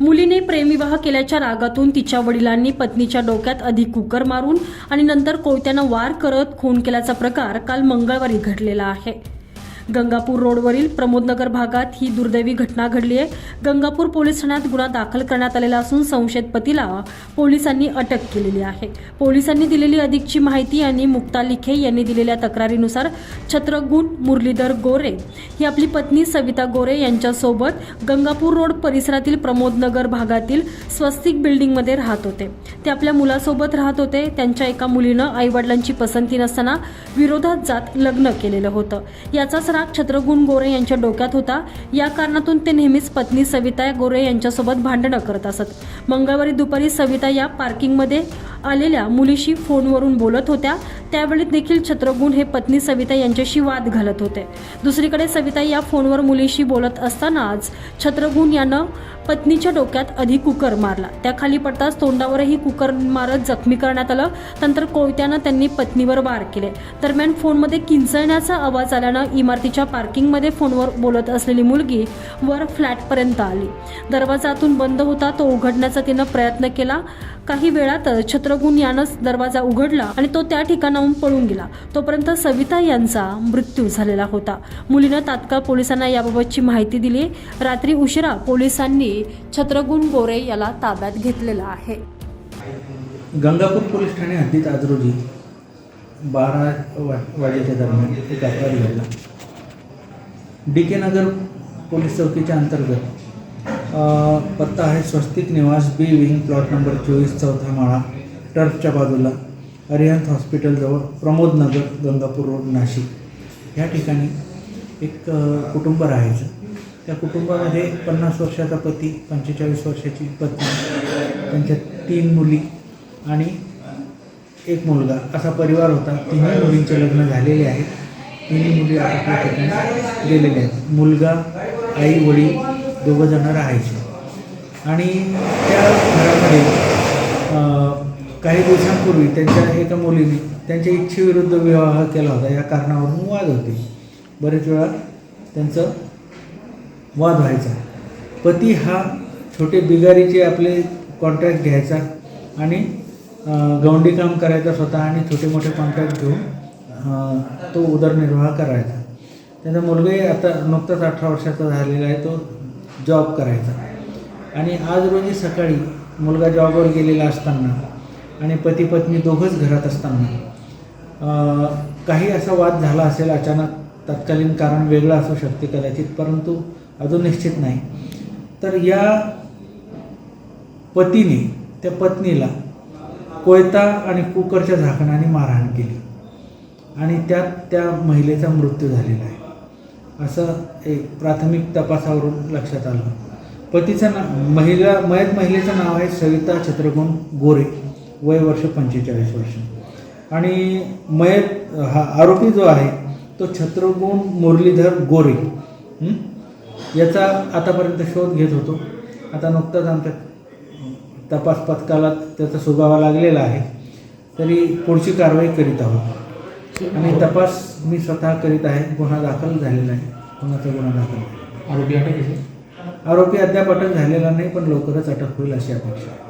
मुलीने प्रेमविवाह केल्याच्या रागातून तिच्या वडिलांनी पत्नीच्या डोक्यात अधिक कुकर मारून आणि नंतर कोयत्यानं वार करत खून केल्याचा प्रकार काल मंगळवारी घडलेला आहे. गंगापूर रोडवरील प्रमोदनगर भागात ही दुर्दैवी घटना घडली आहे. गंगापूर पोलीस ठाण्यात गुन्हा दाखल करण्यात आलेला असून संशयित पतीला पोलिसांनी अटक केलेली आहे. पोलिसांनी दिलेली अधिकची माहिती आणि मुक्ता लिखे यांनी दिलेल्या तक्रारीनुसार छत्रगुण मुरलीधर गोरे ही आपली पत्नी सविता गोरे यांच्यासोबत गंगापूर रोड परिसरातील प्रमोदनगर भागातील स्वस्तिक बिल्डिंगमध्ये राहत होते. ते आपल्या मुलासोबत राहत होते. त्यांच्या एका मुलीनं आईवडिलांची पसंती नसताना विरोधात जात लग्न केलेलं होतं. याचाच साप छत्रगुण गोरे यांच्या डोक्यात होता. या कारणातून ते नेहमीच पत्नी सविता गोरे यांच्यासोबत भांडणं करत असत. मंगळवारी दुपारी सविता या पार्किंगमध्ये आलेल्या मुलीशी फोनवरून बोलत होत्या. त्यावेळी देखील छत्रगुण हे पत्नी सविता यांच्याशी वाद घालत होते. दुसरीकडे सविता या फोनवर मुलीशी बोलत असतानाच छत्रगुण यानं पत्नीच्या डोक्यात आधी कुकर मारला. त्या खाली पडताच तोंडावरही कुकर मारत जखमी करण्यात आलं. नंतर कोयत्यानं त्यांनी पत्नीवर वार केले. दरम्यान फोनमध्ये किंचळण्याचा आवाज आल्यानं इमारतीच्या पार्किंगमध्ये फोनवर बोलत असलेली मुलगी वर फ्लॅटपर्यंत आली. दरवाजातून बंद होता तो उघडण्याचा तिनं प्रयत्न केला. काही वेळातच छत्रगुण यानंच दरवाजा उघडला आणि तो त्या ठिकाणाहून पळून गेला. तोपर्यंत सविता यांचा मृत्यू झालेला होता. मुलीनं तात्काळ पोलिसांना याबाबतची माहिती दिली. रात्री उशिरा पोलिसांनी छत्रगुण गोरे याला ताब्यात घेतलेला आहे. गंगापूर पोलीस ठाणे हद्दीत आज रोजी बारा वा वाजेच्या दरम्यान एक अपघात घडला. डी के नगर पोलीस चौकीच्या अंतर्गत पत्ता आहे स्वस्तिक निवास बी विंग प्लॉट नंबर चोवीस चौथा माळा. टर्फच्या बाजूला अरिहंत हॉस्पिटलजवळ प्रमोदनगर गंगापूर रोड नाशिक. या ठिकाणी एक कुटुंब राहायचं. त्या कुटुंबामध्ये पन्नास वर्षाचा पती पंचेचाळीस वर्षाची पत्नी त्यांच्या तीन मुली आणि एक मुलगा. असा परिवार होता. तिन्ही मुलींचे लग्न झालेले आहेत. तिन्ही मुली आपापल्या ठिकाणी गेलेल्या आहेत. मुलगा आई वडील दोघंजणं राहायचे. आणि त्या घरामध्ये काही दिवसांपूर्वी त्यांच्या एका मुलीने त्यांच्या इच्छेविरुद्ध विवाह केला होता. या कारणावरून वाद होते. बरेच वेळा त्यांचं वाद व्हायचा. पती हा छोटे बिगारीचे आपले कॉन्ट्रॅक्ट घ्यायचा आणि गवंडी काम करायचा स्वतः आणि छोटे मोठे कॉन्ट्रॅक्ट घेऊन तो उदरनिर्वाह करायचा. त्याचा मुलगाही आता नुकताच अठरा वर्षाचा झालेला आहे तो जॉब करायचा. आणि आज रोजी सकाळी मुलगा जॉबवर गेलेला असताना आणि पती पत्नी दोघंच घरात असताना. काही असा वाद झाला असेल अचानक तत्कालीन कारण वेगळं असू शकते कदाचित परंतु अजून निश्चित नाही. तर या पतीने त्या पत्नीला कोयता आणि कुकरच्या झाकणाने मारहाण केली. आणि त्यात त्या महिलेचा मृत्यू झालेला आहे. असं एक प्राथमिक तपासावरून लक्षात आलं. पतीचं ना महिला मयत महिलेचं नाव आहे सविता छत्रगुण गोरे. वय वर्ष पंचेचाळीस वर्ष. आणि मयत हा आरोपी जो आहे तो छत्रगुण मुरलीधर गोरे? याचा आतापर्यंत शोध घेत होतो. आता नुकताच आमच्या तपास पथकाला त्याचा सुगावा लागलेला आहे. तरी पुढची कारवाई करीत आहोत. आणि तपास मी स्वतः करीत आहे. गुन्हा दाखल झालेला आहे. गुन्ह्याचा गुन्हा दाखल. आरोपी अटक आरोपी अद्याप अटक झालेला नाही पण लवकरच अटक होईल अशी अपेक्षा